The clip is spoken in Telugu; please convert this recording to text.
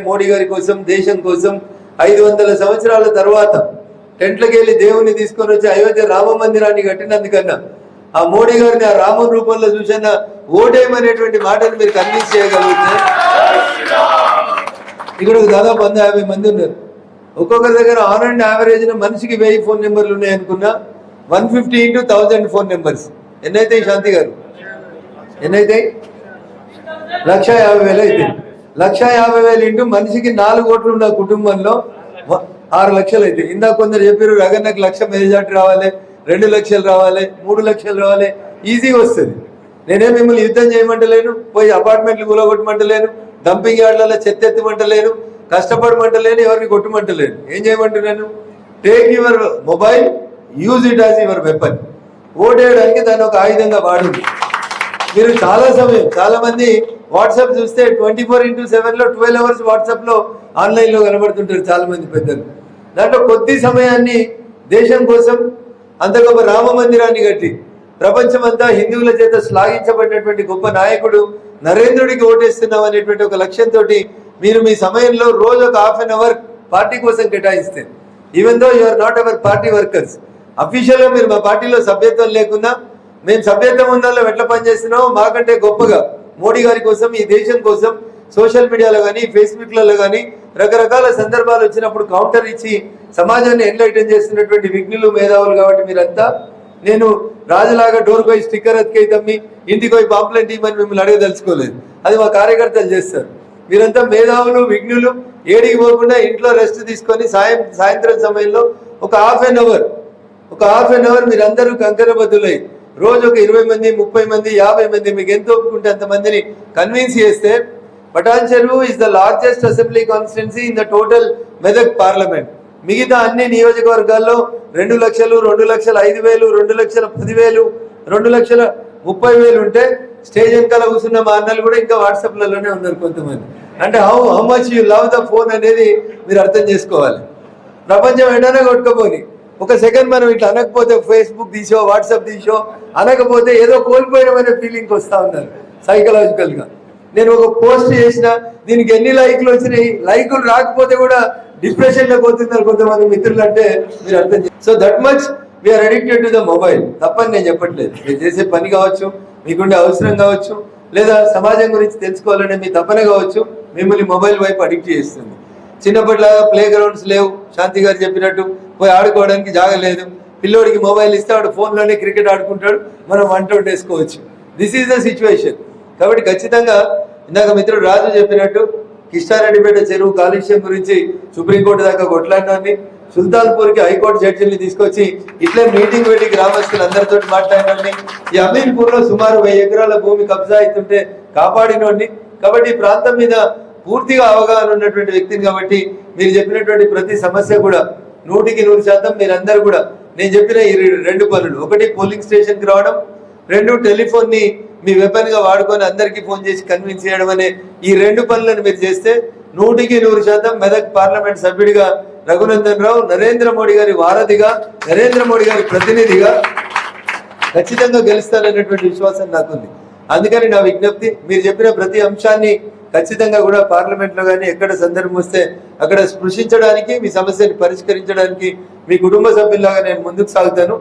మోడీ గారి కోసం దేశం కోసం ఐదు వందల సంవత్సరాల తర్వాత టెంట్లకి వెళ్ళి దేవుని తీసుకొని వచ్చి అయోధ్య రామ మందిరాన్ని కట్టినందుకన్నా ఆ మోడీ గారిని ఆ రామన్ రూపంలో చూసిన ఓటేమనేటువంటి మాటను మీరు కన్విన్స్ చేయగలిగితే ఇక్కడ ఒక దాదాపు వంద యాభై మంది ఉన్నారు. ఒక్కొక్కరి దగ్గర ఆన్ అండ్ యావరేజ్ మనిషికి వెయ్యి ఫోన్ నెంబర్లు ఉన్నాయి అనుకున్నా one fifty into thousand phone numbers ఎన్నైతాయి Shanti గారు? ఎన్నైతాయి? లక్ష యాభై వేలు అయితే లక్ష యాభై వేలు ఇంటూ మనిషికి నాలుగు ఓట్లు ఉన్న కుటుంబంలో ఆరు లక్షలు అయితే. ఇందాక కొందరు చెప్పారు రగన్నకు లక్ష మెజార్టీ రావాలి రెండు లక్షలు రావాలి మూడు లక్షలు రావాలి. ఈజీగా వస్తుంది. నేనే మిమ్మల్ని యుద్ధం చేయమంటలేను పోయి అపార్ట్మెంట్లు కూలగొట్టమంటలేను డంపింగ్ యార్డ్లలో చెత్త ఎత్తమంటలేను కష్టపడమంటలేను ఎవరిని కొట్టమంటలేను. ఏం చేయమంటున్నాను? Take your mobile use it as your weapon ఓటేయడానికి దాన్ని ఒక ఆయుధంగా వాడు మీరు చాలా సమయం చాలా మంది వాట్సాప్ చూస్తే ట్వంటీ ఫోర్ ఇంటూ సెవెన్లో ట్వెల్వ్ అవర్స్ వాట్సాప్లో ఆన్లైన్లో కనబడుతుంటారు చాలా మంది పెద్దలు. దాంట్లో కొద్ది సమయాన్ని దేశం కోసం అంత గొప్ప రామ మందిరాన్ని కట్టి ప్రపంచమంతా హిందువుల చేత శ్లాఘించబడినటువంటి గొప్ప నాయకుడు నరేంద్రుడికి ఓటేస్తున్నాం అనేటువంటి ఒక లక్ష్యంతో మీరు మీ సమయంలో రోజు ఒక హాఫ్ అన్ అవర్ పార్టీ కోసం కేటాయిస్తే. Even though you are not our party workers అఫీషియల్గా మీరు మా పార్టీలో సభ్యత్వం లేకున్నా మేము సభ్యత్వం ఉండాలో ఎట్లా పనిచేస్తున్నామో మాకంటే గొప్పగా మోడీ గారి కోసం ఈ దేశం కోసం సోషల్ మీడియాలో కానీ ఫేస్బుక్లలో కానీ రకరకాల సందర్భాలు వచ్చినప్పుడు కౌంటర్ ఇచ్చి సమాజాన్ని ఎన్లైటన్ చేస్తున్నటువంటి విఘ్నులు మేధావులు కాబట్టి మీరంతా నేను రాజులాగా డోర్ పోయి స్టిక్కర్ అతికై తమ్మి ఇంటికి పోయి పాంప్లెంట్ ఇవ్వమని మిమ్మల్ని అడగదలుచుకోలేదు. అది మా కార్యకర్తలు చేస్తారు. మీరంతా మేధావులు విఘ్నులు ఏడికి పోకుండా ఇంట్లో రెస్ట్ తీసుకొని సాయం సాయంత్రం సమయంలో ఒక హాఫ్ అన్ అవర్ ఒక హాఫ్ అన్ అవర్ మీరందరూ కంకరబద్దులై రోజు ఒక ఇరవై మంది ముప్పై మంది యాభై మంది మీకు ఎంత ఒప్పుకుంటే అంతమందిని కన్విన్స్ చేస్తే Patancheru is the largest assembly constituency in the total Medak parliament మిగతా అన్ని నియోజకవర్గాల్లో రెండు లక్షలు రెండు లక్షల ఐదు వేలు రెండు లక్షల పదివేలు రెండు లక్షల ముప్పై వేలు ఉంటే స్టేజ్ వెనకాల కూర్చున్న మా అన్నలు కూడా ఇంకా వాట్సాప్లలోనే ఉన్నారు కొంతమంది. అంటే how how much you love the phone అనేది మీరు అర్థం చేసుకోవాలి. ప్రపంచం ఎటైనా కొట్టుకోపోని. ఒక సెకండ్ మనం ఇట్లా అనకపోతే ఫేస్బుక్ తీసో వాట్సాప్ తీసో అనకపోతే ఏదో కోల్పోయినామనే ఫీలింగ్ వస్తూ ఉన్నారు సైకలాజికల్గా నేను ఒక పోస్ట్ చేసిన దీనికి ఎన్ని లైక్లు వచ్చినాయి లైకులు రాకపోతే కూడా డిప్రెషన్లో పోతున్నారు కొంతమంది మిత్రులు అంటే మీరు అర్థం so that much we are addicted to the mobile తప్పని నేను చెప్పట్లేదు. మీరు చేసే పని కావచ్చు మీకుండే అవసరం కావచ్చు లేదా సమాజం గురించి తెలుసుకోవాలనే మీ తపన కావచ్చు మిమ్మల్ని మొబైల్ వైపు అడిక్ట్ చేస్తుంది. చిన్నప్పటిలాగా ప్లే గ్రౌండ్స్ లేవు. శాంతి గారు చెప్పినట్టు పోయి ఆడుకోవడానికి జాగ లేదు. పిల్లోడికి మొబైల్ ఇస్తే వాడు ఫోన్లోనే క్రికెట్ ఆడుకుంటాడు. మనం వంట వండేసుకోవచ్చు. దిస్ ఈజ్ ద సిచ్యువేషన్ కాబట్టి ఖచ్చితంగా ఇందాక మిత్రుడు రాజు చెప్పినట్టు కిష్టారెడ్డిపేట చెరువు కాలుష్యం గురించి సుప్రీంకోర్టు దాకా కొట్లాడినాన్ని. సుల్తాన్పూర్కి హైకోర్టు జడ్జిని తీసుకొచ్చి ఇట్లే మీటింగ్ పెట్టి గ్రామస్తులు అందరితో మాట్లాడినోడిని ఈ అమీన్పూర్లో సుమారు వెయ్యి ఎకరాల భూమి కబ్జా అవుతుంటే కాపాడినోడిని కాబట్టి ఈ ప్రాంతం మీద పూర్తిగా అవగాహన ఉన్నటువంటి వ్యక్తిని కాబట్టి మీరు చెప్పినటువంటి ప్రతి సమస్య కూడా నూటికి నూరు శాతం మీరందరూ కూడా నేను చెప్పిన ఈ రెండు పనులు. ఒకటి పోలింగ్ స్టేషన్కి రావడం రెండు టెలిఫోన్ని మీ వెపన్గా వాడుకొని అందరికీ ఫోన్ చేసి కన్విన్స్ చేయడం అనే ఈ రెండు పనులను మీరు చేస్తే నూటికి నూరు శాతం మెదక్ పార్లమెంట్ సభ్యుడిగా రఘునందన్ రావు నరేంద్ర మోడీ గారి వారధిగా నరేంద్ర మోడీ గారి ప్రతినిధిగా ఖచ్చితంగా గెలుస్తారనేటువంటి విశ్వాసం నాకుంది. అందుకని నా విజ్ఞప్తి మీరు చెప్పిన ప్రతి అంశాన్ని ఖచ్చితంగా కూడా పార్లమెంట్లో కానీ ఎక్కడ సందర్భం వస్తే అక్కడ స్పృశించడానికి మీ సమస్యని పరిష్కరించడానికి మీ కుటుంబ సభ్యుల్లాగా నేను ముందుకు సాగుతాను.